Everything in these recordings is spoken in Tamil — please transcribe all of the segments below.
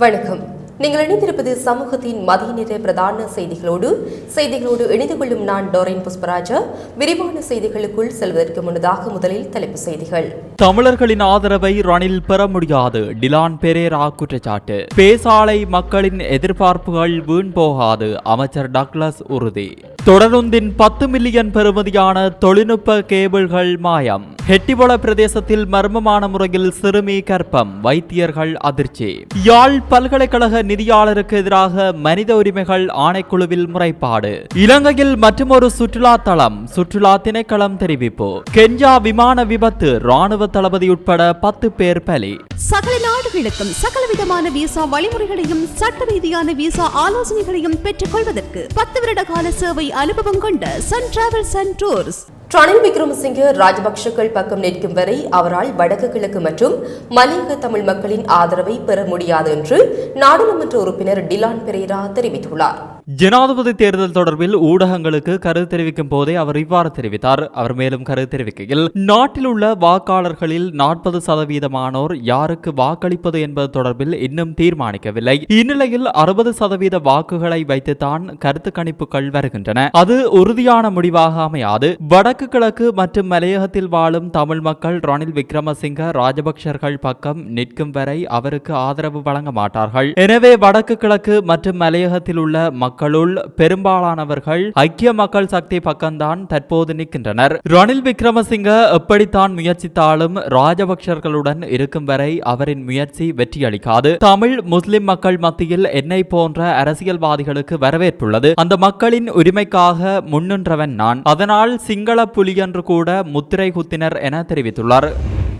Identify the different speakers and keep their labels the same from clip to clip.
Speaker 1: வணக்கம். நீங்கள் இணைந்திருப்பது சமூகத்தின் மதிய நேர பிரதான செய்திகளோடு செய்திகளோடு இணைந்து கொள்ளும் நான் டோரின் புஷ்பராஜா. விரிவான செய்திகளுக்குள் செல்வதற்கு முன்னதாக முதலில் தலைப்பு செய்திகள்.
Speaker 2: தமிழர்களின் ஆதரவை ரணில் பெற முடியாது. டிலான் பெரேரா குற்றச்சாட்டு. பேசாலை மக்களின் எதிர்பார்ப்புகள் வீண் போகாது. அமைச்சர் டக்ளஸ் உறுதி. தொடருந்தின் பத்து மில்லியன் பெறுமதியான தொழில்நுட்ப கேபிள்கள் மாயம். ஹெட்டிவள பிரதேசத்தில் மர்மமான முறையில் சிறுமி கற்பம் வைத்தியர்கள் அதிர்ச்சி. யாழ் பல்கலைக்கழக நிதியாளருக்கு எதிராக மனித உரிமைகள் ஆணைக்குழுவில் முறைப்பாடு. இலங்கையில் மற்றொரு சுற்றுலா தளம் சுற்றுலா திணைக்களம் தெரிவிப்பு. கென்யா விமான விபத்து ராணுவ தளபதி உட்பட பத்து பேர் பலி.
Speaker 3: சகல நாடுகளுக்கும் சகலவிதமான விசா வழிமுறைகளையும் சட்ட ரீதியான விசா ஆலோசனைகளையும் பெற்றுக் கொள்வதற்கு பத்து வருட கால சேவை அனுபவம் கொண்ட sun travels and tours
Speaker 1: Ranil Wickremesinghe ராஜபக்ஷக்கள் பக்கம் நிற்கும் வரை அவரால் வடக்கு கிழக்கு மற்றும் மலையக தமிழ் மக்களின் ஆதரவை பெற முடியாது என்று நாடாளுமன்ற உறுப்பினர் டிலான் பெரேரா தெரிவித்துள்ளார்.
Speaker 2: ஜனாதிபதி தேர்தல் தொடர்பில் ஊடகங்களுக்கு கருத்து தெரிவிக்கும் போதே அவர் இவ்வாறு தெரிவித்தார். அவர் மேலும் கருத்து தெரிவிக்கையில் நாட்டில் உள்ள வாக்காளர்களில் நாற்பது சதவீதமானோர் யாருக்கு வாக்களிப்பது என்பது தொடர்பில் இன்னும் தீர்மானிக்கவில்லை. இந்நிலையில் அறுபது சதவீத வாக்குகளை வைத்துத்தான் கருத்து கணிப்புகள் வருகின்றன. அது உறுதியான முடிவாக அமையாது. வடக்கு கிழக்கு மற்றும் மலையகத்தில் வாழும் தமிழ் மக்கள் ரணில் விக்ரமசிங்க ராஜபக்சர்கள் பக்கம் நிற்கும் வரை அவருக்கு ஆதரவு வழங்க மாட்டார்கள். எனவே வடக்கு கிழக்கு மற்றும் மலையகத்தில் உள்ள மக்களுள் பெரும்பாலானவர்கள் ஐக்கிய மக்கள் சக்தி பக்கம்தான் தற்போது நிற்கின்றனர். ரணில் விக்ரமசிங்க எப்படித்தான் முயற்சித்தாலும் ராஜபக்சர்களுடன் இருக்கும் வரை அவரின் முயற்சி வெற்றியளிக்காது. தமிழ் முஸ்லிம் மக்கள் மத்தியில் என்னை போன்ற அரசியல்வாதிகளுக்கு வரவேற்புள்ளது. அந்த மக்களின் உரிமைக்காக முன்னின்றவன் நான். அதனால் சிங்கள புலி என்று கூட முத்திரை குத்தினர் என தெரிவித்துள்ளார்.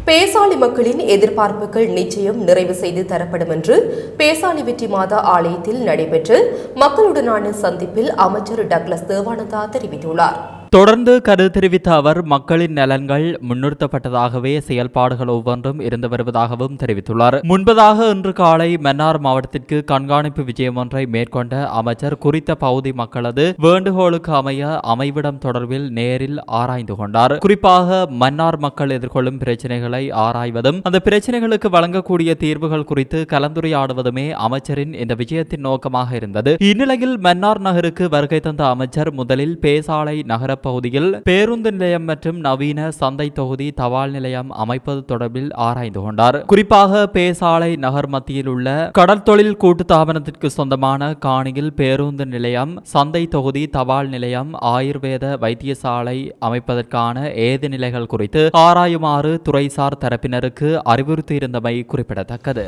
Speaker 1: பேசாளி மக்களின் எதிர்பார்ப்புகள் நிச்சயம் நிறைவு செய்து தரப்படும் என்று பேசாளி வெற்றி மாதா ஆலயத்தில் நடைபெற்ற மக்களுடனான சந்திப்பில் அமைச்சர் டக்ளஸ் தேவானந்தா தெரிவித்துள்ளார்.
Speaker 2: தொடர்ந்து கருத்து தெரிவித்த அவர் மக்களின் நலன்கள் முன்னிறுத்தப்பட்டதாகவே செயல்பாடுகள் ஒவ்வொன்றும் இருந்து வருவதாகவும் தெரிவித்துள்ளார். முன்பதாக இன்று காலை மன்னார் மாவட்டத்திற்கு கண்காணிப்பு விஜயம் ஒன்றை மேற்கொண்ட அமைச்சர் குறித்த பகுதி மக்களது வேண்டுகோளுக்கு அமைய அமைவிடம் தொடர்பில் நேரில் ஆராய்ந்து கொண்டார். குறிப்பாக மன்னார் மக்கள் எதிர்கொள்ளும் பிரச்சனைகளை ஆராய்வதும் அந்த பிரச்சனைகளுக்கு வழங்கக்கூடிய தீர்வுகள் குறித்து கலந்துரையாடுவதுமே அமைச்சரின் இந்த விஜயத்தின் நோக்கமாக இருந்தது. இந்நிலையில் மன்னார் நகருக்கு வருகை தந்த அமைச்சர் முதலில் பேசாலை நகர பகுதியில் பேருந்து நிலையம் மற்றும் நவீன சந்தை தொகுதி தபால் நிலையம் அமைப்பது தொடர்பில் ஆராய்ந்து கொண்டார். குறிப்பாக பேசாலை நகர் மத்தியில் உள்ள கடற்தொழில் கூட்டு தாபனத்திற்கு சொந்தமான காணியில் பேருந்து நிலையம் சந்தை தொகுதி தபால் நிலையம் ஆயுர்வேத வைத்தியசாலை அமைப்பதற்கான ஏது நிலைகள் குறித்து ஆராயுமாறு துறைசார் தரப்பினருக்கு அறிவுறுத்தியிருந்தமை குறிப்பிடத்தக்கது.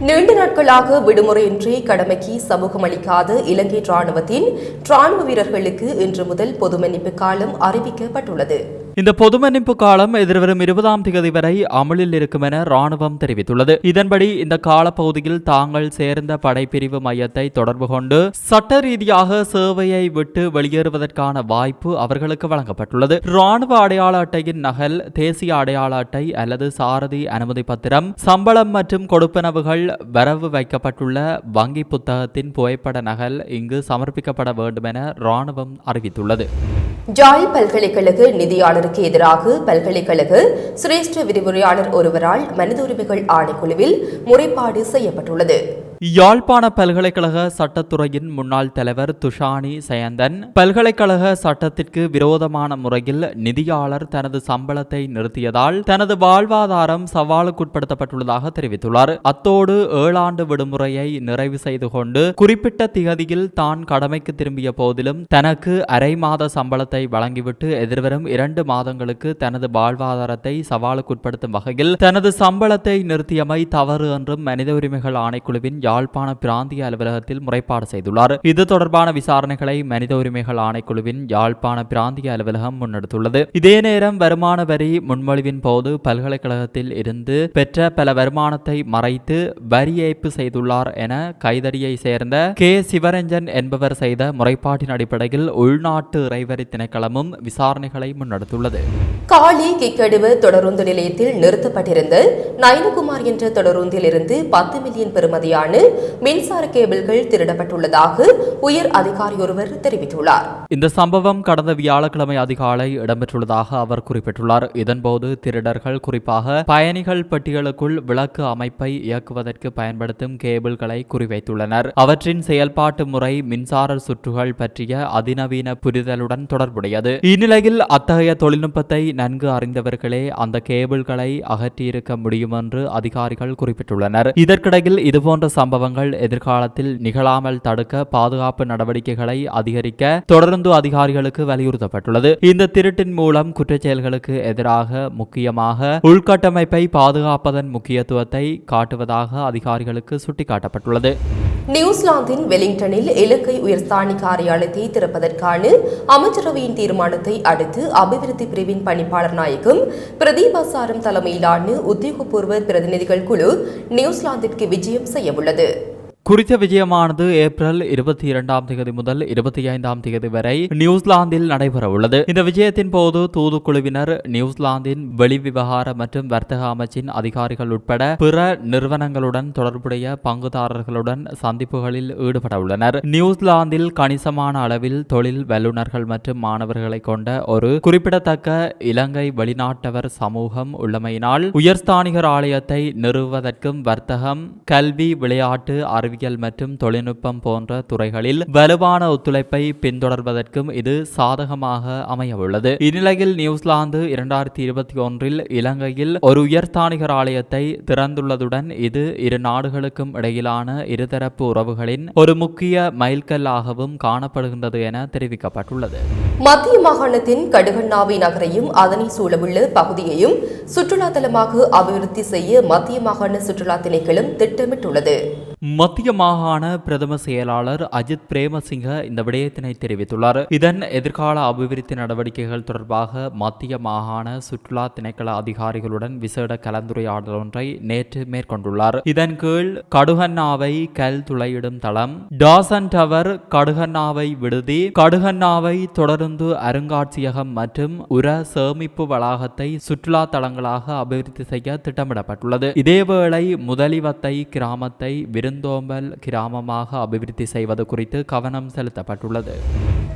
Speaker 1: நீண்ட நாட்களாக விடுமுறையின்றி கடமைக்கு சமூகம் அளிக்காத இலங்கை ராணுவத்தின் ராணுவ வீரர்களுக்கு இன்று முதல் பொது மன்னிப்பு காலம் அறிவிக்கப்பட்டுள்ளது.
Speaker 2: இந்த பொது மன்னிப்பு காலம் எதிர்வரும் இருபதாம் தேதி வரை அமலில் இருக்கும் என ராணுவம் தெரிவித்துள்ளது. இதன்படி இந்த காலப்பகுதியில் தாங்கள் சேர்ந்த படைப்பிரிவு மையத்தை தொடர்பு கொண்டு சட்ட ரீதியாக சேவையை விட்டு வெளியேறுவதற்கான வாய்ப்பு அவர்களுக்கு வழங்கப்பட்டுள்ளது. ராணுவ அடையாள அட்டையின் நகல் தேசிய அடையாள அட்டை அல்லது சாரதி அனுமதி பத்திரம் சம்பளம் மற்றும் கொடுப்பனவுகள் வரவு வைக்கப்பட்டுள்ள வங்கி புத்தகத்தின் புகைப்பட நகல் இங்கு சமர்ப்பிக்கப்பட வேண்டும் என ராணுவம் அறிவித்துள்ளது.
Speaker 1: ஜாய் பல்கலைக்கழக அவருக்கு எதிராக பல்கலைக்கழக சிரேஷ்ட விரிவுரையாளர் ஒருவரால் மனித உரிமைகள் ஆணைக்குழுவில் முறைப்பாடு செய்யப்பட்டுள்ளது.
Speaker 2: யாழ்ப்பாண பல்கலைக்கழக சட்டத்துறையின் முன்னாள் தலைவர் துஷானி சயந்தன் பல்கலைக்கழக சட்டத்திற்கு விரோதமான முறையில் நிதியாளர் தனது சம்பளத்தை நிறுத்தியதால் தனது வாழ்வாதாரம் சவாலுக்குட்படுத்தப்பட்டுள்ளதாக தெரிவித்துள்ளார். அத்தோடு ஏழாண்டு விடுமுறையை நிறைவு செய்து கொண்டு குறிப்பிட்ட திகதியில் தான் கடமைக்கு திரும்பிய போதிலும் தனக்கு அரை மாத சம்பளத்தை வழங்கிவிட்டு எதிர்வரும் இரண்டு மாதங்களுக்கு தனது வாழ்வாதாரத்தை சவாலுக்குட்படுத்தும் வகையில் தனது சம்பளத்தை நிறுத்தியமை தவறு என்றும் மனித உரிமைகள் ஆணைக்குழுவின் யாழ்ப்பாண பிராந்திய அலுவலகத்தில் முறைப்பாடு செய்துள்ளார். இது தொடர்பான விசாரணைகளை மனித உரிமைகள் ஆணைக்குழுவின் யாழ்ப்பாண பிராந்திய அலுவலகம் முன்னெடுத்துள்ளது. இதே நேரம் வருமான வரி முன்மொழிவின் போது பல்கலைக்கழகத்தில் இருந்து பெற்ற பல வருமானத்தை மறைத்து வரி ஏய்ப்பு செய்துள்ளார் என கைதடியை சேர்ந்த கே. சிவரஞ்சன் என்பவர் செய்த முறைப்பாட்டின் அடிப்படையில் உள்நாட்டு இறைவரி திணைக்களமும் விசாரணைகளை முன்னெடுத்துள்ளது.
Speaker 1: காலி கிக்கடுவ தொடருந்து நிலையத்தில் நிறுத்தப்பட்டிருந்த நயனகுமார் என்ற தொடருந்திலிருந்து பத்து மில்லியன் பெறுமதியான மின்சார கேபிள்கள் திருடப்பட்டுள்ளதாக உயர் அதிகாரி ஒருவர் தெரிவித்துள்ளார்.
Speaker 2: இந்த சம்பவம் கடந்த வியாழக்கிழமை அதிகாலை இடம்பெற்றுள்ளதாக அவர் குறிப்பிட்டுள்ளார். இதன்போது திருடர்கள் குறிப்பாக பயணிகள் பெட்டிகளுக்குள் விளக்கு அமைப்பை இயக்குவதற்கு பயன்படுத்தும் கேபிள்களை குறிவைத்துள்ளனர். அவற்றின் செயல்பாட்டு முறை மின்சார சுற்றுகள் பற்றிய அதிநவீன புரிதலுடன் தொடர்புடையது. இந்நிலையில் அத்தகைய தொழில்நுட்பத்தை நன்கு அறிந்தவர்களே அந்த கேபிள்களை அகற்றியிருக்க முடியும் என்று அதிகாரிகள் குறிப்பிட்டுள்ளனர். இதற்கிடையில் இதுபோன்ற சம்பவங்கள் எதிர்காலத்தில் நிகழாமல் தடுக்க பாதுகாப்பு நடவடிக்கைகளை அதிகரிக்க தொடர்ந்து அதிகாரிகளுக்கு வலியுறுத்தப்பட்டுள்ளது. இந்த திருட்டின் மூலம் குற்றச்செயல்களுக்கு எதிராக முக்கியமாக உள்கட்டமைப்பை பாதுகாப்பதன் முக்கியத்துவத்தை காட்டுவதாக அதிகாரிகளுக்கு சுட்டிக்காட்டப்பட்டுள்ளது.
Speaker 1: நியூசிலாந்தின் வெலிங்டனில் இலங்கை உயர்ஸ்தானி காரியாலயத்தை திறப்பதற்கான அமைச்சரவையின் தீர்மானத்தை அடுத்து அபிவிருத்தி பிரிவின் பணிப்பாளர் நாயகம் பிரதீபாசாரம் தலைமையிலான உத்தியோகபூர்வ பிரதிநிதிகள் குழு நியூசிலாந்திற்கு விஜயம் செய்யவுள்ளது.
Speaker 2: குறித்த விஜயமானது ஏப்ரல் இருபத்தி இரண்டாம் தேதி முதல் இருபத்தி ஐந்தாம் தேதி வரை நியூசிலாந்தில் நடைபெறவுள்ளது. இந்த விஜயத்தின் போது தூதுக்குழுவினர் நியூசிலாந்தின் வெளிவிவகார மற்றும் வர்த்தக அமைச்சின் அதிகாரிகள் உட்பட பிற நிறுவனங்களுடன் தொடர்புடைய பங்குதாரர்களுடன் சந்திப்புகளில் ஈடுபட உள்ளனர் நியூசிலாந்தில் கணிசமான அளவில் தொழில் வல்லுநர்கள் மற்றும் மாணவர்களை கொண்ட ஒரு குறிப்பிடத்தக்க இலங்கை வெளிநாட்டவர் சமூகம் உள்ளமையினால் உயர்ஸ்தானிகர் ஆலயத்தை நிறுவுவதற்கும் வர்த்தகம் கல்வி விளையாட்டு அறிவியல் மற்றும் தொழில்நுட்பம் போன்ற துறைகளில் வலுவான ஒத்துழைப்பை பின்தொடர்வதற்கும் இது சாதகமாக அமையவுள்ளது. இந்நிலையில் நியூசிலாந்து இரண்டாயிரத்தி இருபத்தி ஒன்றில் இலங்கையில் ஒரு உயர்ஸ்தானிகர் ஆலயத்தை திறந்துள்ளதுடன் இது இரு நாடுகளுக்கும் இடையிலான இருதரப்பு உறவுகளின் ஒரு முக்கிய மைல்கல்லாகவும் காணப்படுகின்றது என தெரிவிக்கப்பட்டுள்ளது.
Speaker 1: மத்திய மாகாணத்தின் கடுகண்ணாவி நகரையும் அதனை சூழவுள்ள பகுதியையும் சுற்றுலா தலமாக அபிவிருத்தி செய்ய மத்திய மாகாண சுற்றுலா திணைக்களம் திட்டமிட்டுள்ளது.
Speaker 2: மத்திய மாகாண பிரதம செயலாளர் அஜித் பிரேமசிங்க இந்த விடயத்தினை தெரிவித்துள்ளார். இதன் எதிர்கால அபிவிருத்தி நடவடிக்கைகள் தொடர்பாக மத்திய மாகாண சுற்றுலா திணைக்கள அதிகாரிகளுடன் விசேட கலந்துரையாடல் ஒன்றை நேற்று மேற்கொண்டுள்ளார். இதன் கீழ் கடுகண்ணாவை கல் துளையிடும் தளம் டாசன் டவர் கடுகண்ணாவை விடுதி கடுகண்ணாவை தொடர்ந்து அருங்காட்சியகம் மற்றும் உர சேமிப்பு வளாகத்தை சுற்றுலா தலங்களாக அபிவிருத்தி செய்ய திட்டமிடப்பட்டுள்ளது. இதேவேளை முதலிவத்தை கிராமத்தை விருந்தோம்பல் கிராமமாக அபிவிருத்தி செய்வது குறித்து கவனம் செலுத்தப்பட்டுள்ளது.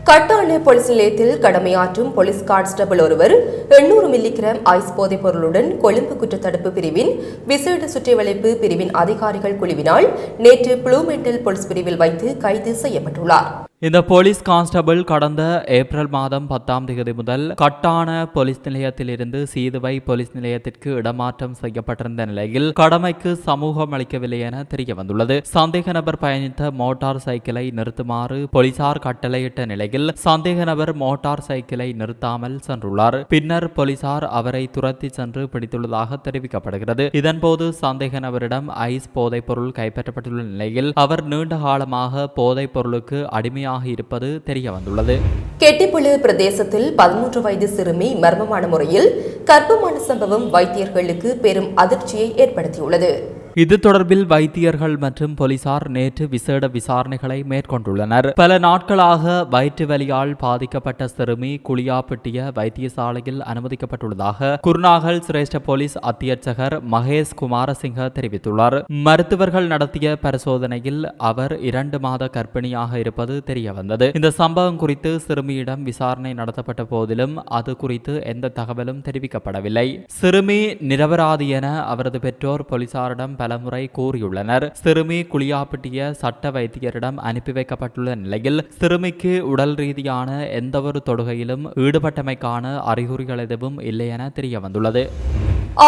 Speaker 1: கட்டான போலீஸ் நிலையத்தில் கடமையாற்றும் போலீஸ் கான்ஸ்டபிள் ஒருவர் எண்ணூறு மில்லிகிராம் ஐஸ் போதைப் பொருளுடன் கொழும்பு குற்றத்தடுப்பு பிரிவின் விசேட சுற்றிவளைப்பு பிரிவின் அதிகாரிகள் குழுவினால் நேற்று புளூமெண்டல் போலீஸ் பிரிவில் வைத்து கைது செய்யப்பட்டுள்ளார்.
Speaker 2: இந்த போலீஸ் கான்ஸ்டபிள் கடந்த ஏப்ரல் மாதம் பத்தாம் தேதி முதல் கட்டான போலீஸ் நிலையத்திலிருந்து சீதுவை போலீஸ் நிலையத்திற்கு இடமாற்றம் செய்யப்பட்டிருந்த நிலையில் கடமைக்கு சமூகம் அளிக்கவில்லை என தெரிய வந்துள்ளது. சந்தேக நபர் பயணித்த மோட்டார் சைக்கிளை நிறுத்துமாறு போலீசார் கட்டளையிட்ட நிலையில் சந்தேக நபர் மோட்டார் சைக்கிளை நிறுத்தாமல் சென்றுள்ளார். பின்னர் போலீசார் அவரை துரத்தி சென்று பிடித்துள்ளதாக தெரிவிக்கப்படுகிறது. இதன்போது சந்தேக நபரிடம் ஐஸ் போதைப் பொருள் கைப்பற்றப்பட்டுள்ள நிலையில் அவர் நீண்ட காலமாக போதைப் பொருளுக்கு அடிமையாக இருப்பது தெரிய வந்துள்ளது
Speaker 1: கெட்டிப்புழு பிரதேசத்தில் பதிமூன்று வயது சிறுமி மர்மமான முறையில் கர்ப்பமான சம்பவம் வைத்தியர்களுக்கு பெரும் அதிர்ச்சியை ஏற்படுத்தியுள்ளது.
Speaker 2: இது தொடர்பில் வைத்தியர்கள் மற்றும் போலீசார் நேற்று விசேட விசாரணைகளை மேற்கொண்டுள்ளனர். பல நாட்களாக வயிற்று வலியால் பாதிக்கப்பட்ட சிறுமி குளியாப்பட்டிய வைத்தியசாலையில் அனுமதிக்கப்பட்டுள்ளதாக குருநாகல் சிரேஷ்ட போலீஸ் அத்தியட்சகர் மகேஷ் குமாரசிங்க தெரிவித்துள்ளார். மருத்துவர்கள் நடத்திய பரிசோதனையில் அவர் இரண்டு மாத கர்ப்பிணியாக இருப்பது தெரியவந்தது. இந்த சம்பவம் குறித்து சிறுமியிடம் விசாரணை நடத்தப்பட்ட போதிலும் அது குறித்து எந்த தகவலும் தெரிவிக்கப்படவில்லை. சிறுமி நிரபராதி என அவரது பெற்றோர் போலீசாரிடம் பலமுறை கூறியுள்ளனர். சிறுமி குளியாப்பட்டிய சட்ட வைத்தியரிடம் அனுப்பி வைக்கப்பட்டுள்ள நிலையில் சிறுமிக்கு உடல் ரீதியான எந்தவொரு தொடுகையிலும் ஈடுபட்டமைக்கான அறிகுறிகள் எதுவும் இல்லை என தெரிய வந்துள்ளது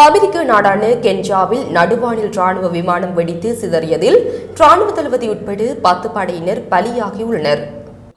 Speaker 1: அமெரிக்க நாடான கென்ஜாவில் நடுவானில் ராணுவ விமானம் வெடித்து சிதறியதில் ராணுவ தளபதி உட்பட பத்து படையினர் பலியாகியுள்ளனர்.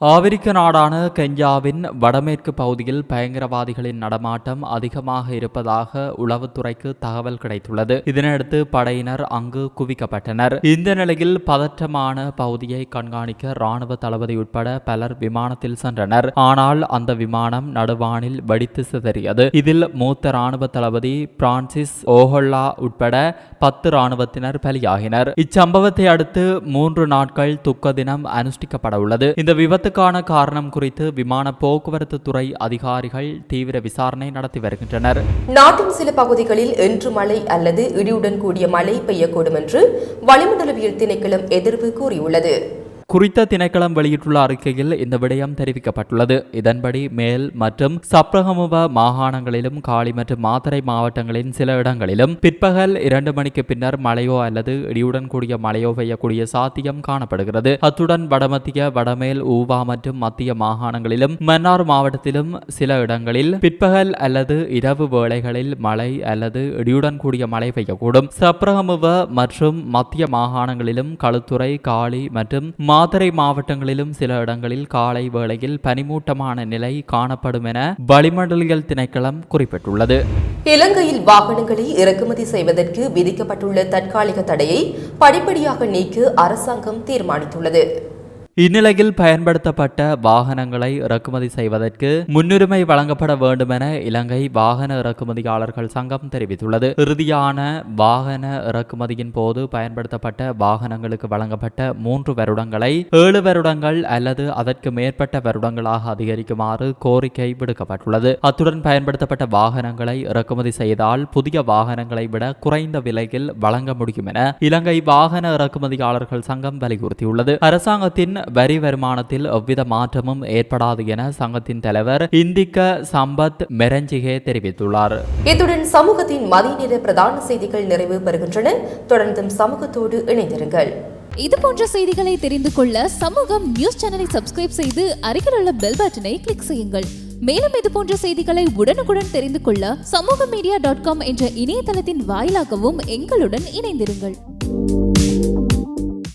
Speaker 2: ஆப்பிரிக்க நாடான கென்யாவின் வடமேற்கு பகுதியில் பயங்கரவாதிகளின் நடமாட்டம் அதிகமாக இருப்பதாக உளவுத்துறைக்கு தகவல் கிடைத்துள்ளது. இதனையடுத்து படையினர் அங்கு குவிக்கப்பட்டனர். இந்த நிலையில் பதற்றமான பகுதியை கண்காணிக்க ராணுவ தளபதி உட்பட பலர் விமானத்தில் சென்றனர். ஆனால் அந்த விமானம் நடுவானில் வெடித்து சிதறியது. இதில் மூத்த ராணுவ தளபதி பிரான்சிஸ் ஓஹொல்லா உட்பட பத்து ராணுவத்தினர் பலியாகினர். இச்சம்பவத்தை அடுத்து மூன்று நாட்கள் துக்க தினம் அனுஷ்டிக்கப்பட உள்ளது இந்த விபத்து விபத்துக்கான காரணம் குறித்து விமான போக்குவரத்து துறை அதிகாரிகள் தீவிர விசாரணை நடத்தி வருகின்றனர்.
Speaker 1: நாட்டின் சில பகுதிகளில் இன்று மழை அல்லது இடியுடன் கூடிய மழை பெய்யக்கூடும் என்று வளிமண்டலவியல் திணைக்களம் எதிர்வு கூறியுள்ளது.
Speaker 2: குறித்த திணைக்களம் வெளியிட்டுள்ள அறிக்கையில் இந்த விடயம் தெரிவிக்கப்பட்டுள்ளது. இதன்படி மேல் மற்றும் சப்ரகமுவ மாகாணங்களிலும் காலி மற்றும் மாத்தரை மாவட்டங்களின் சில இடங்களிலும் பிற்பகல் இரண்டு மணிக்கு பின்னர் மழையோ அல்லது இடியுடன் கூடிய மழையோ பெய்யக்கூடிய சாத்தியம் காணப்படுகிறது. அத்துடன் வடமத்திய வடமேல் ஊவா மற்றும் மத்திய மாகாணங்களிலும் மன்னார் மாவட்டத்திலும் சில இடங்களில் பிற்பகல் அல்லது இரவு வேளைகளில் மழை அல்லது இடியுடன் கூடிய மழை பெய்யக்கூடும். சப்ரகமுவ மற்றும் மத்திய மாகாணங்களிலும் களுத்துறை காளி மற்றும் மாத்தறை மாவட்டங்களிலும் சில இடங்களில் காலை வேளையில் பனிமூட்டமான நிலை காணப்படும் என வளிமண்டலியல் திணைக்களம் குறிப்பிட்டுள்ளது.
Speaker 1: இலங்கையில் வாகனங்களை இறக்குமதி செய்வதற்கு விதிக்கப்பட்டுள்ள தற்காலிக தடையை படிப்படியாக நீக்க அரசாங்கம் தீர்மானித்துள்ளது.
Speaker 2: இந்நிலையில் பயன்படுத்தப்பட்ட வாகனங்களை இறக்குமதி செய்வதற்கு முன்னுரிமை வழங்கப்பட வேண்டும் என இலங்கை வாகன இறக்குமதியாளர்கள் சங்கம் தெரிவித்துள்ளது. இறுதியான வாகன இறக்குமதியின் போது பயன்படுத்தப்பட்ட வாகனங்களுக்கு வழங்கப்பட்ட மூன்று வருடங்களை ஏழு வருடங்கள் அல்லது அதற்கு மேற்பட்ட வருடங்களாக அதிகரிக்குமாறு கோரிக்கை விடுக்கப்பட்டுள்ளது. அத்துடன் பயன்படுத்தப்பட்ட வாகனங்களை இறக்குமதி செய்தால் புதிய வாகனங்களை விட குறைந்த விலையில் வழங்க முடியும் என இலங்கை வாகன இறக்குமதியாளர்கள் சங்கம் வலியுறுத்தியுள்ளது. அரசாங்கத்தின் வரி வருமானத்தில் எவ்வித மாற்றமும் ஏற்படாது என சங்கத்தின் தலைவர் இந்திக்க சம்பத் மெரஞ்சிகே தெரிவித்துள்ளார்.
Speaker 1: இத்துடன் சமூகத்தின் மதிய நேர பிரதான செய்திகள் நிறைவு பெறுகின்றன. தொடர்ந்தும் சமூகத்தோடு இணைந்திருங்கள்.
Speaker 4: இது போன்ற செய்திகளை தெரிந்து கொள்ள சமூகம் நியூஸ் சேனலை சப்ஸ்கிரைப் செய்து அருகில் உள்ள பெல் பட்டனை கிளிக் செய்யுங்கள். மேலும் இது போன்ற செய்திகளை உடனுக்குடன் தெரிந்து கொள்ள சமூக மீடியா டாட் காம் என்ற இணையதளத்தின் வாயிலாகவும் எங்களுடன் இணைந்திருங்கள்.